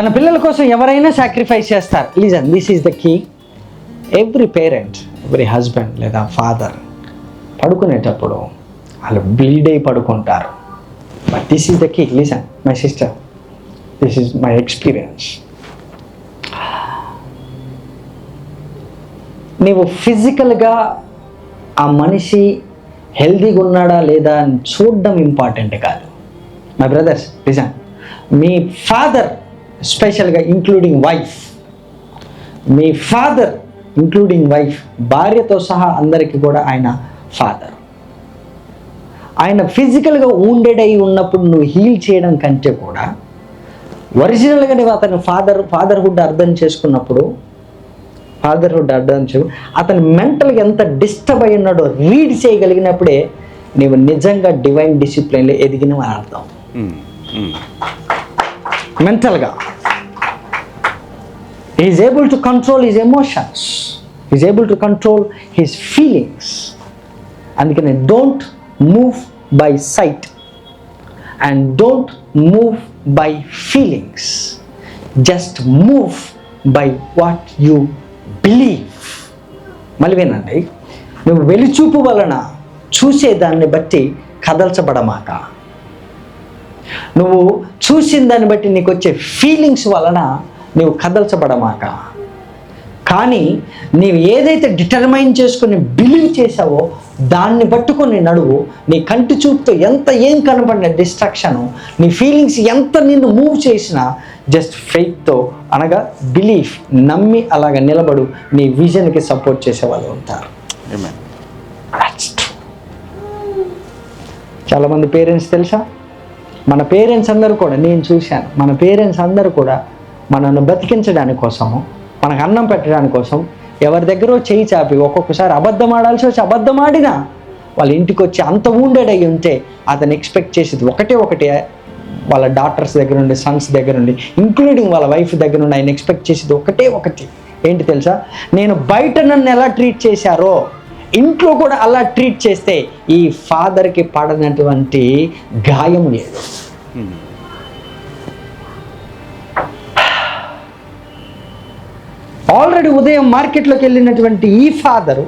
తన పిల్లల కోసం ఎవరైనా సాక్రిఫైస్ చేస్తారు. Lesson this is the key every parent every husband లేదా ఫాదర్ పడుకునేటప్పుడు వాళ్ళు బ్లీడ్ అయి పడుకుంటారు. But this is the key lesson my sister this is my experience నీవు ఫిజికల్గా ఆ మనిషి హెల్దీగా ఉన్నాడా లేదా అని చూడడం ఇంపార్టెంట్ కాదు. మై బ్రదర్స్ లిజన్ మీ ఫాదర్ స్పెషల్గా ఇంక్లూడింగ్ వైఫ్. మీ ఫాదర్ ఇంక్లూడింగ్ వైఫ్ భార్యతో సహా అందరికీ కూడా ఆయన ఫాదర్. ఆయన ఫిజికల్గా ఊండెడ్ అయి ఉన్నప్పుడు నువ్వు హీల్ చేయడం కంటే కూడా ఒరిజినల్గా నువ్వు అతని ఫాదర్ ఫాదర్హుడ్ అర్థం చేసుకున్నప్పుడు ఫాదర్హుడ్ అర్థం చే అతను మెంటల్గా ఎంత డిస్టర్బ్ అయి ఉన్నాడో రీడ్ చేయగలిగినప్పుడే నీవు నిజంగా డివైన్ డిసిప్లిన్లో ఎదిగినవి అని అర్థం మెంటల్గా. Is able to control his emotions is able to control his feelings అందుకని don't move by sight and don't move by feelings just move by what you believe మళ్ళీ వినండి. నువ్వు వెలిచూపు వలన చూసేదాన్ని బట్టి కదల్చబడమాక. నువ్వు చూసిన దాన్ని బట్టి నీకు వచ్చే ఫీలింగ్స్ వలన నువ్వు కదల్చబడమాక. కానీ నీవు ఏదైతే డిటర్మైన్ చేసుకుని బిలీవ్ చేసావో దాన్ని పట్టుకొని నడువు నీ కంటి చూపుతో ఎంత ఏం కనపడిన డిస్ట్రక్షను నీ ఫీలింగ్స్ ఎంత నిన్ను మూవ్ చేసినా జస్ట్ ఫెయిత్తో అనగా బిలీఫ్ నమ్మి అలాగ నిలబడు నీ విజన్కి సపోర్ట్ చేసే వాళ్ళు ఉంటారు. చాలామంది పేరెంట్స్ తెలుసా? మన పేరెంట్స్ అందరూ కూడా నేను చూశాను మన పేరెంట్స్ అందరూ కూడా మనల్ని బతికించడానికి కోసము మనకు అన్నం పెట్టడానికి కోసం ఎవరి దగ్గర చేయి చాపి ఒక్కొక్కసారి అబద్ధం ఆడాల్సి వచ్చి అబద్ధం ఆడినా వాళ్ళ ఇంటికి వచ్చి అంత wounded అయి ఉంటే అతను ఎక్స్పెక్ట్ చేసేది ఒకటే ఒకటే వాళ్ళ డాక్టర్స్ దగ్గర నుండి సన్స్ దగ్గర నుండి ఇంక్లూడింగ్ వాళ్ళ వైఫ్ దగ్గర నుండి ఆయన ఎక్స్పెక్ట్ చేసేది ఒకటే ఒకటి. ఏంటి తెలుసా? నేను బయట నన్ను ఎలా ట్రీట్ చేశారో ఇంట్లో కూడా అలా ట్రీట్ చేస్తే ఈ ఫాదర్కి పడనటువంటి గాయం లేదు. ఆల్రెడీ ఉదయం మార్కెట్లోకి వెళ్ళినటువంటి ఈ ఫాదరు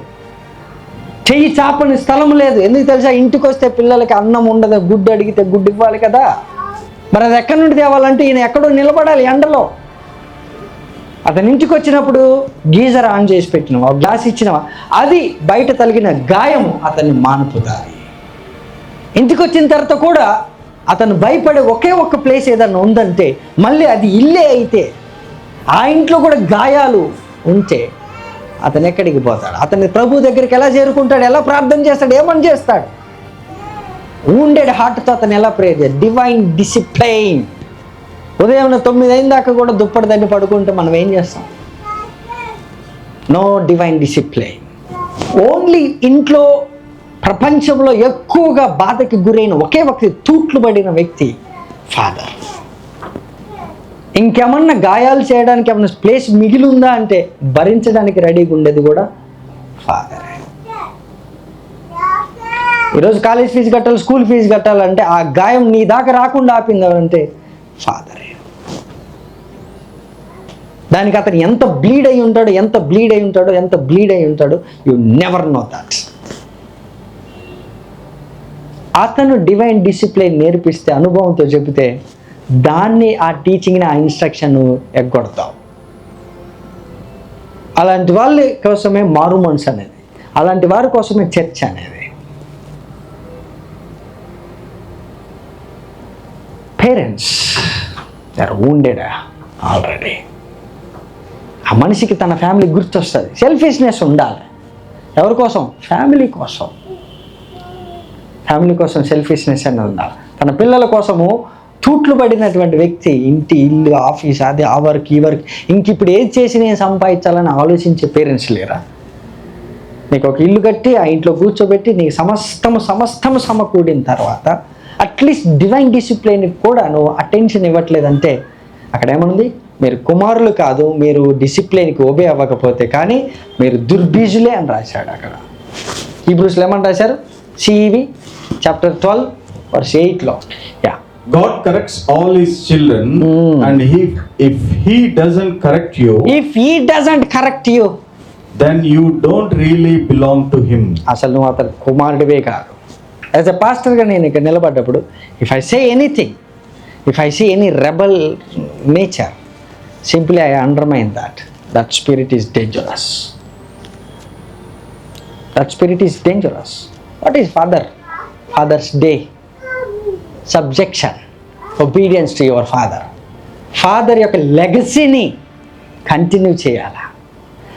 చెయ్యి చాపని స్థలం లేదు. ఎందుకు తెలుసా? ఇంటికి వస్తే పిల్లలకి అన్నం ఉండదు గుడ్డు అడిగితే గుడ్డు ఇవ్వాలి కదా. మరి అది ఎక్కడి నుండి తేవాలంటే ఈయన ఎక్కడో నిలబడాలి ఎండలో. అతని ఇంటికి వచ్చినప్పుడు గీజర్ ఆన్ చేసి పెట్టినవా గ్లాస్ ఇచ్చినవా? అది బయట తలిగిన గాయము అతన్ని మానుపుతాయి ఇంటికి వచ్చిన తర్వాత కూడా అతను భయపడే ఒకే ఒక్క ప్లేస్ ఏదన్నా ఉందంటే మళ్ళీ అది ఇల్లే అయితే ఆ ఇంట్లో కూడా గాయాలు ఉంటే అతను ఎక్కడికి పోతాడు? అతని ప్రభు దగ్గరికి ఎలా చేరుకుంటాడు? ఎలా ప్రార్థన చేస్తాడు? ఏమని చేస్తాడు? Wounded హార్ట్తో అతను ఎలా ప్రేర్ చేయాలి? డివైన్ డిసిప్లైన్ ఉదయం తొమ్మిది అయిన దాకా కూడా దుప్పటి దండి పడుకుంటే మనం ఏం చేస్తాం? నో డివైన్ డిసిప్లైన్ ఓన్లీ ఇంట్లో ప్రపంచంలో ఎక్కువగా బాధకి గురైన ఒకే వ్యక్తి తూట్లు పడిన వ్యక్తి ఫాదర్ ఇంకేమన్నా గాయాలు చేయడానికి ఏమన్నా ప్లేస్ మిగిలి ఉందా అంటే భరించడానికి రెడీగా ఉండేది కూడా ఫాదర్ ఈరోజు కాలేజ్ ఫీజు కట్టాలి స్కూల్ ఫీజు కట్టాలంటే ఆ గాయం నీ దాకా రాకుండా ఆపింది ఎవరంటే ఫాదరే దానికి అతను ఎంత బ్లీడ్ అయి ఉంటాడో ఎంత బ్లీడ్ అయి ఉంటాడో ఎంత బ్లీడ్ అయి ఉంటాడో యు నెవర్ నో దాట్ అతను డివైన్ డిసిప్లిన్ నేర్పిస్తే అనుభవంతో చెబితే దాన్ని ఆ టీచింగ్ని ఆ ఇన్స్ట్రక్షన్ ఎగ్గొడతావు. అలాంటి వాళ్ళ కోసమే మారు మనసు అనేది. అలాంటి వారి కోసమే చర్చ్ అనేది. Parents are wounded ah, already ఆ మనిషికి తన ఫ్యామిలీ గుర్తొస్తుంది. సెల్ఫిష్నెస్ ఉండాలి. ఎవరి కోసం? ఫ్యామిలీ కోసం. ఫ్యామిలీ కోసం సెల్ఫిష్నెస్ అనేది ఉండాలి. తన పిల్లల కోసము తూట్లు పడినటువంటి వ్యక్తి ఇంటి ఇల్లు ఆఫీస్ అది ఆ వర్క్ ఈ వర్క్ ఇంక ఇప్పుడు ఏది చేసి నేను సంపాదించాలని ఆలోచించే పేరెంట్స్ లేరా? నీకు ఒక ఇల్లు కట్టి ఆ ఇంట్లో కూర్చోబెట్టి నీకు సమస్తము సమస్తము సమకూడిన తర్వాత అట్లీస్ట్ డివైన్ డిసిప్లిన్కి కూడా నువ్వు అటెన్షన్ ఇవ్వట్లేదంటే అక్కడ ఏమనుంది మీరు కుమారులు కాదు మీరు డిసిప్లిన్కి ఓబే అవ్వకపోతే కానీ మీరు దుర్బీజులే అని రాశాడు అక్కడ. ఈ బ్రూస్లో ఏమని రాశారు? సిఈవి చాప్టర్ ట్వెల్వ్ వర్స్ ఎయిట్లో yeah God corrects all his children, and he, if he doesn't correct you, if he doesn't correct you then you don't really belong to him. అసలు నువ్వు అతను కుమారుడివే కాదు. యాజ్ అ పాస్టర్గా నేను ఇక్కడ నిలబడ్డప్పుడు if I say anything if I see any rebel nature simply I undermine that that spirit is dangerous that spirit is dangerous what is father father's day subjection obedience to your father father యొక్క లెగసీని continue చేయాలా?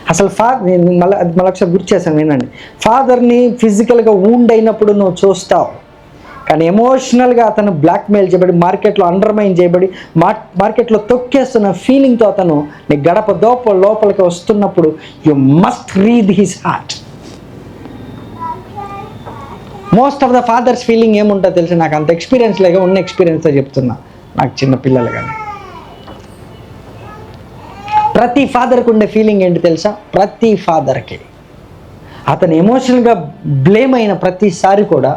అసలు ఫా నేను మళ్ళీ మళ్ళీ ఒకసారి గుర్తు చేశాను వినండి. ఫాదర్ని ఫిజికల్గా వూండ్ అయినప్పుడు నువ్వు చూస్తావు. కానీ ఎమోషనల్గా అతను బ్లాక్మెయిల్ చేయబడి మార్కెట్లో అండర్మైన్ చేయబడి మార్ మార్కెట్లో తొక్కేస్తున్న ఫీలింగ్తో అతను నీ గడప దోప లోపలికి వస్తున్నప్పుడు you must read his heart most of the father's feeling ఏముంటుందో తెలిసి? నాకు అంత ఎక్స్పీరియన్స్ లేక ఉన్న ఎక్స్పీరియన్స్తో చెప్తున్నా. నాకు చిన్న పిల్లలు కానీ. ప్రతి ఫాదర్కి ఉండే ఫీలింగ్ ఏంటి తెలుసా? ప్రతి ఫాదర్కి. అతను ఎమోషనల్గా బ్లేమ్ అయిన ప్రతిసారి కూడా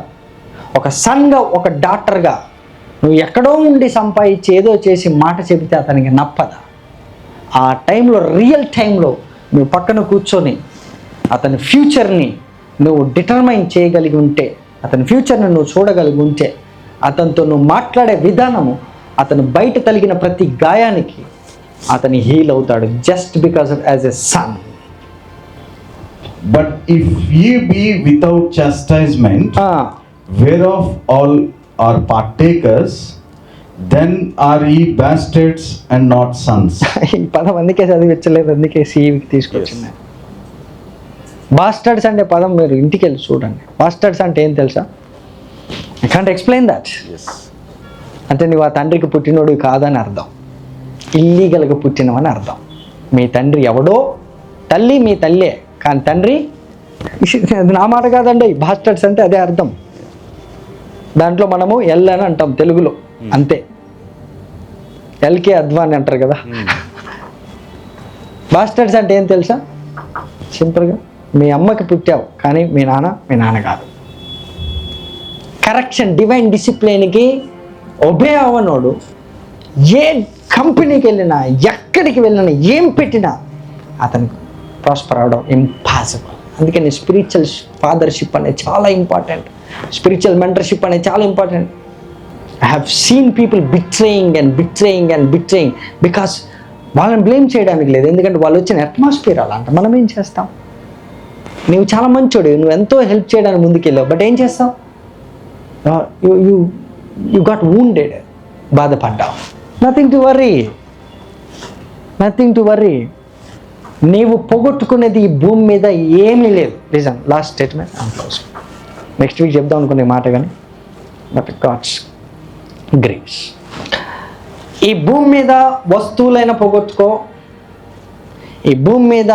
ఒక సన్గా ఒక డాక్టర్గా నువ్వు ఎక్కడో ఉండి సంపాదించి ఏదో చేసి మాట చెబితే అతనికి నప్పదా? ఆ టైంలో రియల్ టైంలో నువ్వు పక్కన కూర్చొని అతని ఫ్యూచర్ని నువ్వు డిటర్మైన్ చేయగలిగి ఉంటే అతని ఫ్యూచర్ని నువ్వు చూడగలిగి ఉంటే అతనితో నువ్వు మాట్లాడే విధానము అతను బయట తలిగిన ప్రతి గాయానికి అతని హీల్ అవుతాడు just because of as a son But if ye be without chastisement, whereof all are partakers, then are ye bastards and not sons. ఈ పదం అందుకే చదివించలేదు అందుకే సివికి తీసుకొచ్చింది బాస్టర్డ్స్ అంటే పదం మీరు ఇంటికి వెళ్ళి చూడండి. బాస్టర్డ్స్ అంటే ఏం తెలుసా? ఐ కాంట్ ఎక్స్ప్లెయిన్ దట్ అంటే నువ్వు ఆ తండ్రికి పుట్టినోడు కాదని అర్థం. ఇల్లీగల్గా పుట్టినవని అర్థం. మీ తండ్రి ఎవడో తల్లి మీ తల్లే కానీ తండ్రి నా మాట కాదండి బాస్టర్డ్స్ అంటే అదే అర్థం. దాంట్లో మనము ఎల్ అని అంటాం తెలుగులో అంతే. ఎల్కే అద్వాని అంటారు కదా. బాస్టర్డ్స్ అంటే ఏం తెలుసా? సింపుల్గా మీ అమ్మకి పుట్టావు కానీ మీ నాన్న మీ నాన్న కాదు. కరెక్షన్ డివైన్ డిసిప్లిన్కి ఒబే అవ్వనోడు ఏ కంపెనీకి వెళ్ళినా ఎక్కడికి వెళ్ళినా ఏం పెట్టినా అతనికి ప్రాస్పర్ అవడం ఇంపాసిబుల్ అందుకని స్పిరిచువల్ ఫాదర్షిప్ అనేది చాలా ఇంపార్టెంట్ స్పిరిచువల్ మెంటర్షిప్ అనేది చాలా important I have seen people betraying and betraying and betraying because వాళ్ళని బ్లేమ్ చేయడానికి లేదు. ఎందుకంటే వాళ్ళు వచ్చిన అట్మాస్ఫియర్ అలా మనం ఏం చేస్తాం? నువ్వు చాలా మంచోడు నువ్వు ఎంతో హెల్ప్ చేయడానికి ముందుకెళ్ళావు బట్ ఏం చేస్తావు? You you you got wounded బాధపడ్డావు. Nothing to worry nothing to worry నీవు పోగొట్టుకునేది ఈ భూమి మీద ఏమీ లేదు. Reason last statement close next week చెప్దాం అనుకునే మాట కానీ బట్ గాడ్స్ గ్రేస్ ఈ భూమి మీద వస్తువులైనా పోగొట్టుకో. ఈ భూమి మీద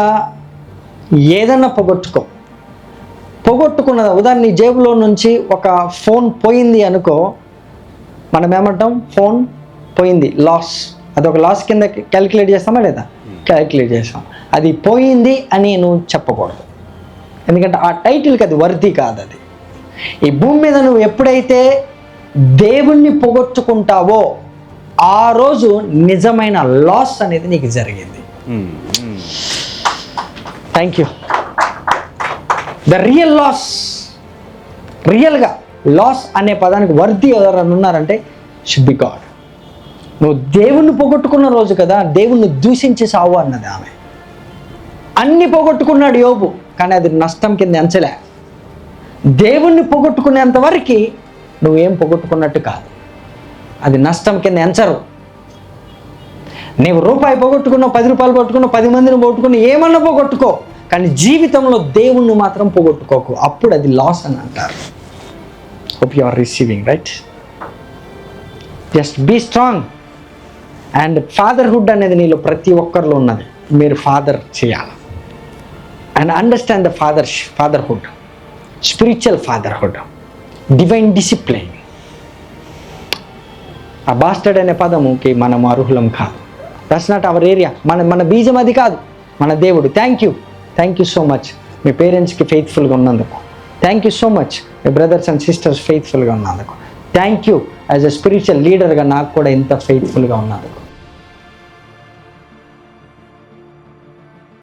ఏదైనా పోగొట్టుకో. పోగొట్టుకున్న ఉదాహరణ నీ జేబులో నుంచి ఒక ఫోన్ పోయింది అనుకో మనం ఏమంటాం? ఫోన్ పోయింది లాస్ అది ఒక లాస్ కింద క్యాలిక్యులేట్ చేస్తామా లేదా? క్యాలిక్యులేట్ చేస్తాం. అది పోయింది అని నువ్వు చెప్పకూడదు. ఎందుకంటే ఆ టైటిల్కి అది వర్ది కాదు అది. ఈ భూమి మీద నువ్వు ఎప్పుడైతే దేవుణ్ణి పొగొట్టుకుంటావో ఆ రోజు నిజమైన లాస్ అనేది నీకు జరిగింది. Thank you the real loss రియల్గా లాస్ అనే పదానికి వర్ది ఎవరైనా ఉన్నారంటే షుడ్ బి గాడ్ నువ్వు దేవుణ్ణి పోగొట్టుకున్న రోజు కదా దేవుణ్ణి దూషించి సావు అన్నది ఆమె. అన్ని పోగొట్టుకున్నాడు యోబు కానీ అది నష్టం కింద ఎంచలే. దేవుణ్ణి పోగొట్టుకునేంత వరకు నువ్వేం పోగొట్టుకున్నట్టు కాదు. అది నష్టం కింద ఎంచరు. నీవు రూపాయి పోగొట్టుకున్నావు పది రూపాయలు పోగొట్టుకున్నావు పది మందిని పోగొట్టుకుని ఏమన్నా పోగొట్టుకో కానీ జీవితంలో దేవుణ్ణి మాత్రం పోగొట్టుకోకు. అప్పుడు అది లాస్ అని అంటారు. Hope you are receiving right just be strong and fatherhood అనేది నీలో ప్రతి ఒక్కరిలో ఉన్నది. మీరు ఫాదర్ చేయాలి. And understand the father fatherhood spiritual fatherhood divine discipline ఆ బాస్టర్డ్ అనే పదముకి మనం అర్హులం కాదు. దట్స్ నాట్ అవర్ ఏరియా మన మన బీజం అది కాదు. మన దేవుడు. Thank you thank you so much మీ పేరెంట్స్కి ఫెయిత్ఫుల్గా ఉన్నందుకు. థ్యాంక్ యూ సో మచ్ మీ బ్రదర్స్ అండ్ సిస్టర్స్ ఫెయిత్ఫుల్గా ఉన్నందుకు. Thank you as a spiritual లీడర్గా నాకు కూడా ఇంత ఫెయిత్ఫుల్గా ఉన్నందుకు.